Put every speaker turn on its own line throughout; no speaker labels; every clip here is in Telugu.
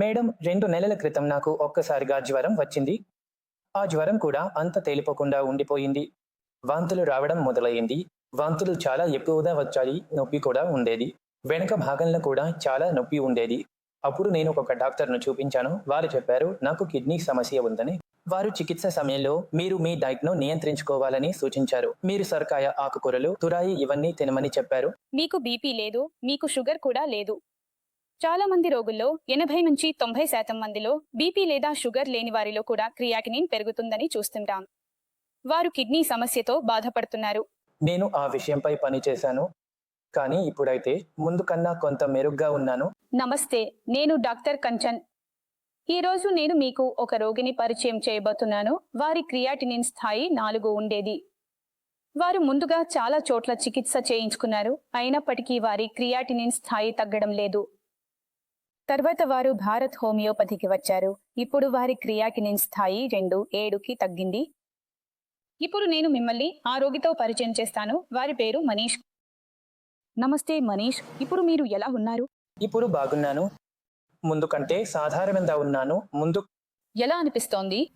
మేడం రెండు నెలల క్రితం నాకు ఒక్కసారిగా జ్వరం వచ్చింది. ఆ జ్వరం కూడా అంత తేలిపోకుండా ఉండిపోయింది. వాంతులు రావడం మొదలయ్యింది వాంతులు చాలా ఎక్కువగా వచ్చాయి నొప్పి కూడా ఉండేది. వెనక భాగంలో కూడా చాలా నొప్పి ఉండేది. అప్పుడు నేను ఒక డాక్టర్ను చూపించాను. వారు చెప్పారు నాకు కిడ్నీ సమస్య ఉందని. వారు చికిత్స సమయంలో మీరు మీ డైట్ను నియంత్రించుకోవాలని సూచించారు. మీరు సరకాయ ఆకుకూరలు తురాయి ఇవన్నీ తినమని చెప్పారు.
మీకు బీపీ లేదు మీకు షుగర్ కూడా లేదు. చాలా మంది రోగుల్లో ఎనభై నుంచి తొంభై శాతం మందిలో బీపీ లేదా షుగర్ లేని వారిలో కూడా క్రియాటినిన్ పెరుగుతుందని చూస్తుంటాం. వారు కిడ్నీ సమస్యతో బాధపడుతున్నారు.
నేను ఆ విషయంపై పని చేశాను. కానీ ఇప్పుడైతే ముందు కన్నా కొంత మెరుగ్గా ఉన్నాను.
నమస్తే నేను డాక్టర్ కంచన్. ఈ రోజు నేను మీకు ఒక రోగిని పరిచయం చేయబోతున్నాను. వారి క్రియాటినిన్ స్థాయి నాలుగు ఉండేది. వారు ముందుగా చాలా చోట్ల చికిత్స చేయించుకున్నారు. అయినప్పటికీ వారి క్రియాటినిన్ స్థాయి తగ్గడం లేదు. తర్వాత వారు భారత్ హోమియోపతికి వచ్చారు. ఇప్పుడు వారి క్రియాటినిన్ స్థాయి రెండు ఏడుకి తగ్గింది. ఇప్పుడు నేను మిమ్మల్ని ఆ రోగితో పరిచయం చేస్తాను. వారి పేరు మనీష్. నమస్తే మనీష్. ఇప్పుడు మీరు ఎలా ఉన్నారు?
ఇప్పుడు బాగున్నాను. ముందు కంటే సాధారణంగా ఉన్నాను. ముందు
ఎలా అనిపిస్తోంది?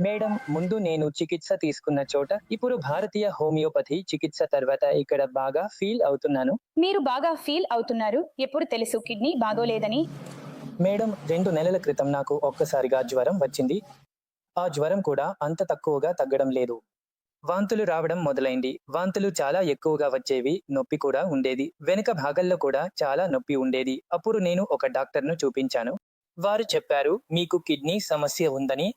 మేడం ముందు నేను చికిత్స తీసుకున్న చోట ఇప్పుడు భారతీయ హోమియోపతి చికిత్స తర్వాత ఇక్కడ బాగా ఫీల్ అవుతున్నాను.
మీరు బాగా ఫీల్ అవుతున్నారు. ఎప్పుడు తెలుసు కిడ్నీ బాగోలేదని?
మేడం రెండు నెలల క్రితం నాకు ఒక్కసారిగా జ్వరం వచ్చింది. ఆ జ్వరం కూడా అంత తక్కువగా తగ్గడం లేదు. వాంతులు రావడం మొదలైంది. వాంతులు చాలా ఎక్కువగా వచ్చేవి నొప్పి కూడా ఉండేది. వెనుక భాగంలో కూడా చాలా నొప్పి ఉండేది. అప్పుడు నేను ఒక డాక్టర్ను చూపించాను. వారు చెప్పారు మీకు కిడ్నీ సమస్య ఉందని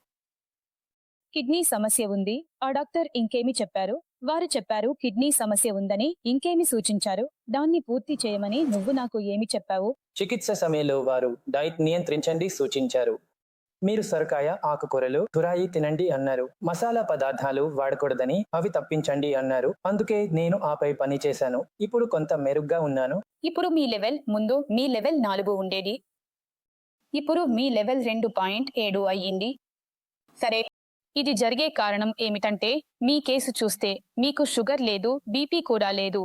కిడ్నీ సమస్య ఉంది. ఆ డాక్టర్ ఇంకేమి చెప్పారు? వారు చెప్పారు కిడ్నీ సమస్య ఉందని ఇంకేమి సూచించారు? దాన్ని పూర్తి చేయమని నువ్వు నాకు ఏమి చెప్పావు?
చికిత్స సమయంలో వారు డైట్ నియంత్రించండి సూచించారు. మీరు సొరకాయ ఆకుకూరలు తురాయి తినండి అన్నారు. మసాలా పదార్థాలు వాడకూడదని అవి తప్పించండి అన్నారు. అందుకే నేను ఆపై పని చేశాను. ఇప్పుడు కొంత మెరుగ్గా ఉన్నాను.
ఇప్పుడు మీ లెవెల్ ముందు మీ లెవెల్ నాలుగు ఉండేది. ఇప్పుడు మీ లెవెల్ రెండు పాయింట్ ఏడు అయ్యింది. సరే. ఇది జరిగే కారణం ఏమిటంటే మీ కేసు చూస్తే మీకు షుగర్ లేదు బీపీ కూడా లేదు.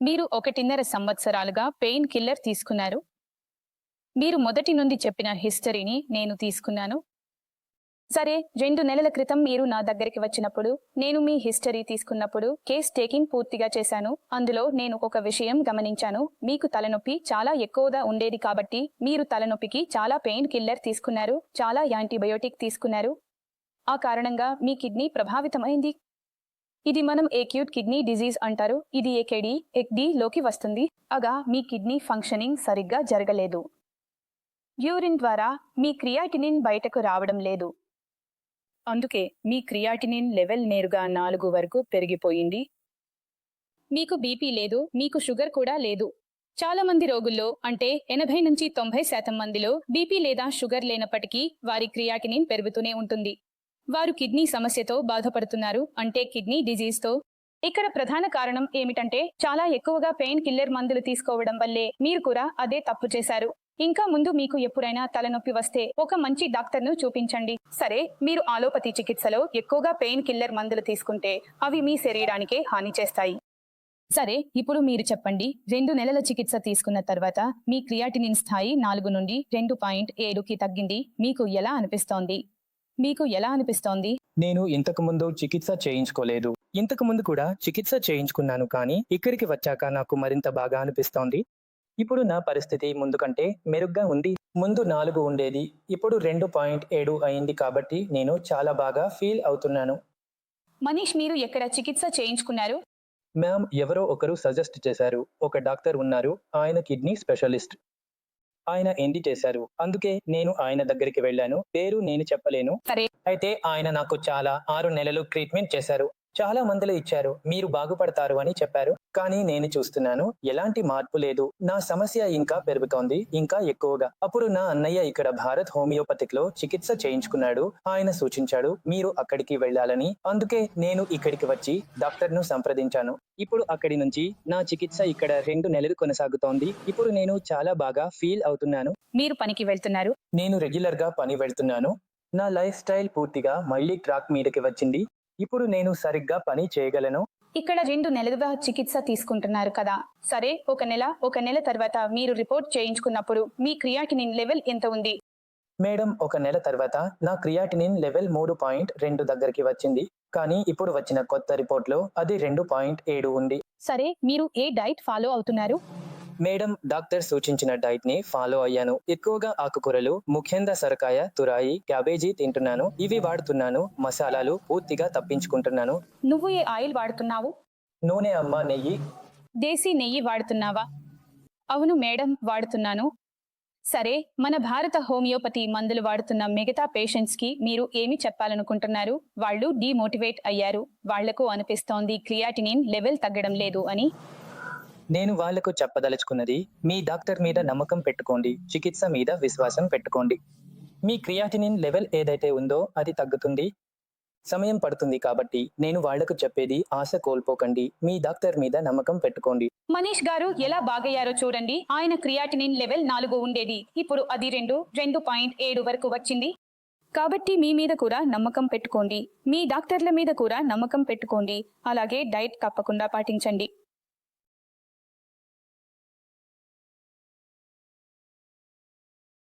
మీరు ఒకటిన్నర సంవత్సరాలుగా పెయిన్ కిల్లర్ తీసుకున్నారు. మీరు మొదటి నుండి చెప్పిన హిస్టరీని నేను తీసుకున్నాను. సరే రెండు నెలల క్రితం మీరు నా దగ్గరికి వచ్చినప్పుడు నేను మీ హిస్టరీ తీసుకున్నప్పుడు కేస్ టేకింగ్ పూర్తిగా చేశాను. అందులో నేను ఒక విషయం గమనించాను. మీకు తలనొప్పి చాలా ఎక్కువగా ఉండేది కాబట్టి మీరు తలనొప్పికి చాలా పెయిన్ కిల్లర్ తీసుకున్నారు. చాలా యాంటీబయోటిక్ తీసుకున్నారు. ఆ కారణంగా మీ కిడ్నీ ప్రభావితమైంది. ఇది మనం ఏక్యూట్ కిడ్నీ డిజీజ్ అంటారు. ఇది ఏకేడి ఎక్డి లోకి వస్తుంది. అగా మీ కిడ్నీ ఫంక్షనింగ్ సరిగ్గా జరగలేదు. యూరిన్ ద్వారా మీ క్రియాటినిన్ బయటకు రావడం లేదు. అందుకే మీ క్రియాటినిన్ లెవెల్ నేరుగా నాలుగు వరకు పెరిగిపోయింది. మీకు బీపీ లేదు మీకు షుగర్ కూడా లేదు. చాలా మంది రోగుల్లో అంటే ఎనభై నుంచి తొంభై శాతం మందిలో బీపీ లేదా షుగర్ లేనప్పటికీ వారి క్రియాటినిన్ పెరుగుతూనే ఉంటుంది. వారు కిడ్నీ సమస్యతో బాధపడుతున్నారు. అంటే కిడ్నీ డిజీజ్తో. ఇక్కడ ప్రధాన కారణం ఏమిటంటే చాలా ఎక్కువగా పెయిన్ కిల్లర్ మందులు తీసుకోవడం వల్లే మీరు కూడా అదే తప్పు చేశారు. ఇంకా ముందు మీకు ఎప్పుడైనా తలనొప్పి వస్తే ఒక మంచి డాక్టర్ను చూపించండి. సరే మీరు ఆలోపతి చికిత్సలో ఎక్కువగా పెయిన్ కిల్లర్ మందులు తీసుకుంటే అవి మీ శరీరానికే హాని చేస్తాయి. సరే ఇప్పుడు మీరు చెప్పండి. రెండు నెలల చికిత్స తీసుకున్న తర్వాత మీ క్రియాటినిన్ స్థాయి నాలుగు నుండి రెండు పాయింట్ ఏడుకి తగ్గింది. మీకు ఎలా అనిపిస్తోంది? మీకు ఎలా అనిపిస్తోంది?
నేను ఇంతకు ముందు చికిత్స చేయించుకోలేదు. ఇంతకు ముందు కూడా చికిత్స చేయించుకున్నాను కానీ ఇక్కడికి వచ్చాక నాకు మరింత బాగా అనిపిస్తోంది. ఇప్పుడు నా పరిస్థితి ముందు కంటే మెరుగ్గా ఉంది. ముందు నాలుగు ఉండేది. ఇప్పుడు రెండు పాయింట్ ఏడు అయింది కాబట్టి నేను చాలా బాగా ఫీల్ అవుతున్నాను.
మనీష్ మీరు ఎక్కడ చికిత్స చేయించుకున్నారు?
మ్యామ్ ఎవరో ఒకరు సజెస్ట్ చేశారు. ఒక డాక్టర్ ఉన్నారు. ఆయన కిడ్నీ స్పెషలిస్ట్. ఆయన ఏంటి చేశారు. అందుకే నేను ఆయన దగ్గరికి వెళ్ళాను. పేరు నేను చెప్పలేను. అయితే ఆయన నాకు చాలా ఆరు నెలలు ట్రీట్మెంట్ చేశారు. చాలా మందులు ఇచ్చారు మీరు బాగుపడతారు అని చెప్పారు. కానీ నేను చూస్తున్నాను ఎలాంటి మార్పు లేదు. నా సమస్య ఇంకా పెరుగుతోంది ఇంకా ఎక్కువగా. అప్పుడు నా అన్నయ్య ఇక్కడ భారత్ హోమియోపతిక్లో చికిత్స చేయించుకున్నాడు. ఆయన సూచించాడు మీరు అక్కడికి వెళ్ళాలని. అందుకే నేను ఇక్కడికి వచ్చి డాక్టర్ను సంప్రదించాను. ఇప్పుడు అక్కడి నుంచి నా చికిత్స ఇక్కడ రెండు నెలలు కొనసాగుతోంది. ఇప్పుడు నేను చాలా బాగా ఫీల్ అవుతున్నాను.
మీరు పనికి వెళ్తున్నారు.
నేను రెగ్యులర్గా పని వెళ్తున్నాను. నా లైఫ్ స్టైల్ పూర్తిగా మళ్ళీ ట్రాక్ మీదకి వచ్చింది. ఇప్పుడు నేను సరిగ్గా పని చేయగలను?
ఇక్కడ రెండు నెలలుగా చికిత్స తీసుకుంటున్నారు కదా. సరే ఒక నెల ఒక నెల తర్వాత మీరు రిపోర్ట్ చేయించుకున్నప్పుడు మీ క్రియాటినిన్ లెవెల్ ఎంత ఉంది?
మేడం ఒక నెల తర్వాత నా క్రియాటినిన్ లెవెల్ మూడు పాయింట్ రెండు దగ్గరికి వచ్చింది. కానీ ఇప్పుడు వచ్చిన కొత్త రిపోర్ట్లో అది రెండు పాయింట్ ఏడు ఉంది.
సరే మీరు ఏ డైట్ ఫాలో అవుతున్నారు?
మేడం డాక్టర్ సూచించిన డైట్ని ఫాలో అయ్యాను. ఎక్కువగా ఆకుకూరలు ముఖ్యంగా సొరకాయ తురాయి క్యాబేజీ తింటున్నాను. ఇవి వాడుతున్నాను. మసాలాలు పూర్తిగా తప్పించుకుంటున్నాను.
నువ్వు ఏ ఆయిల్ వాడుతున్నావు?
నూనె అమ్మ నెయ్యి.
దేశీ నెయ్యి వాడుతున్నావా? అవును మేడం వాడుతున్నాను. సరే మన భారత హోమియోపతి మందులు వాడుతున్న మిగతా పేషెంట్స్కి మీరు ఏమి చెప్పాలనుకుంటున్నారు? వాళ్ళు డిమోటివేట్ అయ్యారు. వాళ్ళకు అనిపిస్తోంది క్రియాటినిన్ లెవెల్ తగ్గడం లేదు అని.
నేను వాళ్ళకు చెప్పదలుచుకున్నది మీ డాక్టర్ మీద నమ్మకం పెట్టుకోండి చికిత్స మీద విశ్వాసం పెట్టుకోండి. మీ క్రియాటినిన్ లెవెల్ ఏదైతే ఉందో అది తగ్గుతుంది సమయం పడుతుంది కాబట్టి నేను వాళ్ళకు చెప్పేది ఆశ కోల్పోకండి మీ డాక్టర్ మీద నమ్మకం పెట్టుకోండి.
మనీష్ గారు ఎలా బాగయ్యారో చూడండి ఆయన క్రియాటినిన్ లెవెల్ నాలుగు ఉండేది ఇప్పుడు అది రెండు రెండు పాయింట్ ఏడు వరకు వచ్చింది. కాబట్టి మీ మీద కూడా నమ్మకం పెట్టుకోండి మీ డాక్టర్ల మీద కూడా నమ్మకం పెట్టుకోండి అలాగే డైట్ తప్పకుండా పాటించండి.